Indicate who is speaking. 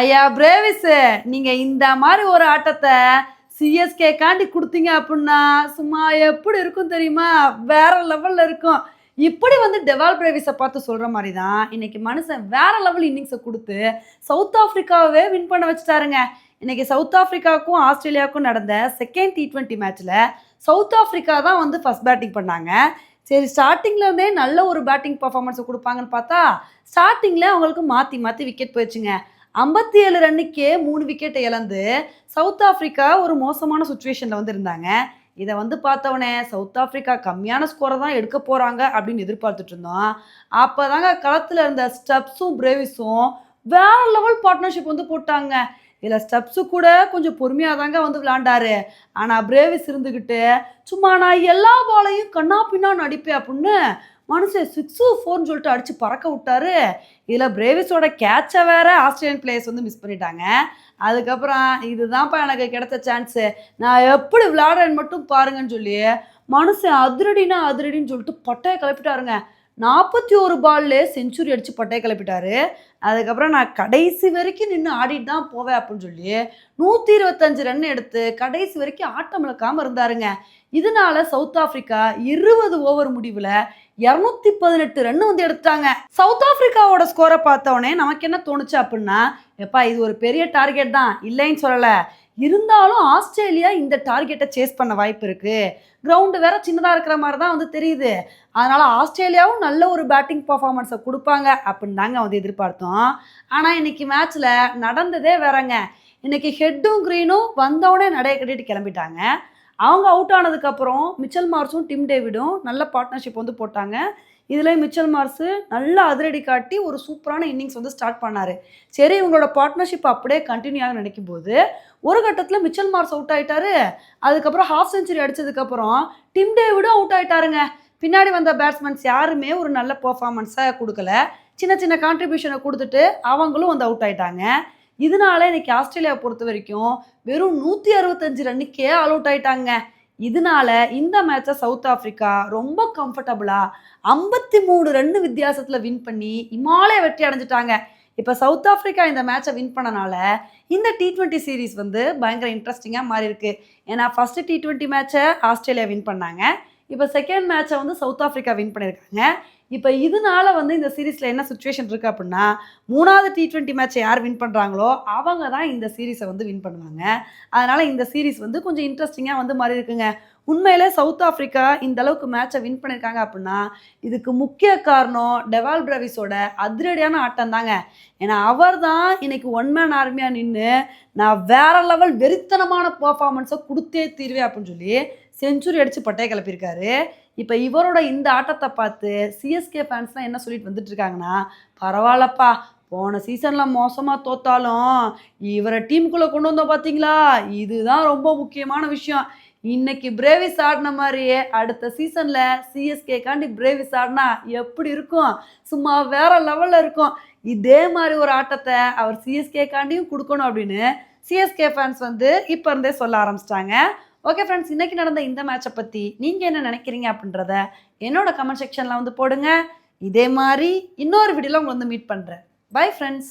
Speaker 1: ஐயா பிரேவிஸ் நீங்கள் இந்த மாதிரி ஒரு ஆட்டத்தை சிஎஸ்கே காண்டி கொடுத்தீங்க அப்படின்னா சும்மா எப்படி இருக்கும் தெரியுமா? வேற லெவலில் இருக்கும். இப்படி வந்து டெவால் பிரேவிஸை பார்த்து சொல்கிற மாதிரி தான் இன்னைக்கு மனுஷன் வேற லெவல் இன்னிங்ஸை கொடுத்து சவுத் ஆஃப்ரிக்காவே வின் பண்ண வச்சுட்டாருங்க. இன்னைக்கு சவுத் ஆஃப்ரிக்காவுக்கும் ஆஸ்திரேலியாவுக்கும் நடந்த செகண்ட் டி ட்வெண்ட்டி மேட்ச்சில் சவுத் ஆஃப்ரிக்கா தான் வந்து ஃபஸ்ட் பேட்டிங் பண்ணாங்க. சரி ஸ்டார்டிங்லேருந்தே நல்ல ஒரு பேட்டிங் பர்ஃபார்மன்ஸை கொடுப்பாங்கன்னு பார்த்தா ஸ்டார்டிங்கில் அவங்களுக்கு மாற்றி மாற்றி விக்கெட் போயிடுச்சுங்க. ஐம்பத்தி ஏழு ரன்னுக்கே மூணு விக்கெட்டை இழந்து சவுத் ஆஃப்ரிக்கா ஒரு மோசமான சுச்சுவேஷனில் வந்து இருந்தாங்க இதை வந்து பார்த்தவொடனே சவுத் ஆஃப்ரிக்கா கம்மியான ஸ்கோரை தான் எடுக்க போகிறாங்க அப்படின்னு எதிர்பார்த்துட்டு இருந்தோம். அப்போ தாங்க களத்தில் இருந்த ஸ்டப்ஸும் பிரேவிஸும் வேற லெவல் பார்ட்னர்ஷிப் வந்து போட்டாங்க. இதில் ஸ்டெப்ஸு கூட கொஞ்சம் பொறுமையாக தாங்க வந்து விளாண்டாரு ஆனால் பிரேவிஸ் இருந்துக்கிட்டு சும்மா நான் எல்லா பாலையும் கண்ணா பின்னா நடிப்பேன் அப்படின்னு மனுஷன் சிக்ஸு ஃபோர்னு சொல்லிட்டு அடித்து பறக்க விட்டாரு. இதில் பிரேவிஸோட கேட்சை வேற ஆஸ்திரேலியன் பிளேயர்ஸ் வந்து மிஸ் பண்ணிட்டாங்க. அதுக்கப்புறம் இதுதான்ப்பா எனக்கு கிடைச்ச சான்ஸு நான் எப்படி விளையாடுறேன்னு மட்டும் பாருங்கன்னு சொல்லி மனுஷன் அதிரடினா அதிரடின்னு சொல்லிட்டு பட்டையை கிளப்பிட்டாருங்க நாற்பத்தி ஒரு பால்லே செஞ்சுரி அடித்து பட்டையை கிளப்பிட்டாரு. அதுக்கப்புறம் நான் கடைசி வரைக்கும் நின்று ஆடிட்டு தான் போவேன் அப்படின்னு சொல்லி நூற்றி இருபத்தஞ்சு ரன் எடுத்து கடைசி வரைக்கும் ஆட்டம் இழக்காமல் இருந்தாருங்க. இதனால சவுத் ஆப்பிரிக்கா இருபது ஓவர் முடிவில் இரநூத்தி பதினெட்டு ரன் வந்து எடுத்தாங்க சவுத் ஆப்பிரிக்காவோட ஸ்கோரை பார்த்தோன்னே நமக்கு என்ன தோணுச்சு அப்படின்னா எப்பா இது ஒரு பெரிய டார்கெட் தான். இல்லைன்னு சொல்லலை. இருந்தாலும் ஆஸ்திரேலியா இந்த டார்கெட்டை சேஸ் பண்ண வாய்ப்பு இருக்குது கிரவுண்டு வேற சின்னதாக இருக்கிற மாதிரி தான் வந்து தெரியுது. அதனால் ஆஸ்திரேலியாவும் நல்ல ஒரு பேட்டிங் பர்ஃபார்மன்ஸை கொடுப்பாங்க அப்படின்னு தாங்க வந்து எதிர்பார்த்தோம். ஆனால் இன்னைக்கு மேட்ச்சில் நடந்ததே வேறங்க. இன்னைக்கு ஹெட்டும் க்ரீனும் வந்தவுடனே நடைய கட்டிட்டு கிளம்பிட்டாங்க. அவங்க அவுட் ஆனதுக்கப்புறம் மிச்சல் மார்ஸும் டிம் டேவிடும் நல்ல பார்ட்னர்ஷிப் வந்து போட்டாங்க. இதில் மிச்சல் மார்ஸு நல்ல அதிரடி காட்டி ஒரு சூப்பரான இன்னிங்ஸ் வந்து ஸ்டார்ட் பண்ணார். சரி இவங்களோட பார்ட்னர்ஷிப் அப்படியே கண்டினியூ ஆக நினைக்கும் போது ஒரு கட்டத்தில் மிச்சல் மார்ஸ் அவுட் ஆகிட்டாரு அதுக்கப்புறம் ஹாஃப் செஞ்சுரி அடித்ததுக்கப்புறம் டிம் டேவிடும் அவுட் ஆகிட்டாருங்க பின்னாடி வந்த பேட்ஸ்மேன்ஸ் யாருமே ஒரு நல்ல பர்ஃபார்மன்ஸை கொடுக்கல. சின்ன சின்ன கான்ட்ரிபியூஷனை கொடுத்துட்டு அவங்களும் வந்து அவுட் ஆகிட்டாங்க இதனால இன்னைக்கு ஆஸ்திரேலியா பொறுத்த வரைக்கும் வெறும் நூற்றி அறுபத்தஞ்சு ரன்னுக்கே ஆல் அவுட் ஆயிட்டாங்க. இதனால இந்த மேட்சை சவுத் ஆப்பிரிக்கா ரொம்ப கம்ஃபர்டபுளாக ஐம்பத்தி மூணு ரன்னு வித்தியாசத்தில் வின் பண்ணி இமாலய வெற்றி அடைஞ்சிட்டாங்க. இப்போ சவுத் ஆப்பிரிக்கா இந்த மேட்சை வின் பண்ணனால இந்த டி ட்வெண்ட்டி சீரீஸ் வந்து பயங்கர இன்ட்ரெஸ்டிங்காக மாறி இருக்கு ஏன்னா ஃபர்ஸ்ட் டி ட்வெண்ட்டி மேட்சை ஆஸ்திரேலியா வின் பண்ணாங்க. இப்போ செகண்ட் மேட்சை வந்து சவுத் ஆப்பிரிக்கா வின் பண்ணியிருக்காங்க. இப்போ இதனால வந்து இந்த சீரீஸில் என்ன சுச்சுவேஷன் இருக்குது அப்படின்னா மூணாவது டி ட்வெண்ட்டி மேட்சை யார் வின் பண்ணுறாங்களோ அவங்க தான் இந்த சீரீஸை வந்து வின் பண்ணுவாங்க. அதனால் இந்த சீரீஸ் வந்து கொஞ்சம் இன்ட்ரெஸ்டிங்காக வந்து மாறி இருக்குங்க. உண்மையிலே சவுத் ஆஃப்ரிக்கா இந்த அளவுக்கு மேட்சை வின் பண்ணியிருக்காங்க அப்படின்னா இதுக்கு முக்கிய காரணம் டெவால் பிரவிஸோட அதிரடியான ஆட்டம் தாங்க. ஏன்னா அவர் தான் இன்னைக்கு ஒன் மேன் ஆர்மியாக நின்று நான் வேற லெவல் வெறித்தனமான பர்ஃபார்மன்ஸை கொடுத்தே தீருவேன் அப்படின்னு சொல்லி செஞ்சுரி அடித்து பட்டையை கிளப்பியிருக்காரு. இப்போ இவரோட இந்த ஆட்டத்தை பார்த்து சிஎஸ்கே ஃபேன்ஸ்லாம் என்ன சொல்லிட்டு வந்துட்டு இருக்காங்கன்னா பரவாயில்லப்பா போன சீசனில் மோசமாக தோத்தாலும் இவரை டீமுக்குள்ளே கொண்டு வந்தோம் பார்த்தீங்களா இதுதான் ரொம்ப முக்கியமான விஷயம். இன்னைக்கு பிரேவிஸ் ஆடின மாதிரியே அடுத்த சீசனில் சிஎஸ்கே காண்டி பிரேவிஸ் ஆடினா எப்படி இருக்கும்? சும்மா வேற லெவலில் இருக்கும். இதே மாதிரி ஒரு ஆட்டத்தை அவர் சிஎஸ்கே காண்டியும் கொடுக்கணும் அப்படின்னு சிஎஸ்கே ஃபேன்ஸ் வந்து இப்போ இருந்தே சொல்ல ஆரம்பிச்சிட்டாங்க. ஓகே ஃப்ரெண்ட்ஸ் இன்னைக்கு நடந்த இந்த மேட்சை பற்றி நீங்கள் என்ன நினைக்கிறீங்க அப்படின்றத என்னோட கமெண்ட் செக்ஷனில் வந்து போடுங்க. இதே மாதிரி இன்னொரு வீடியோவில் உங்களை வந்து மீட் பண்ணுறேன் பை ஃப்ரெண்ட்ஸ்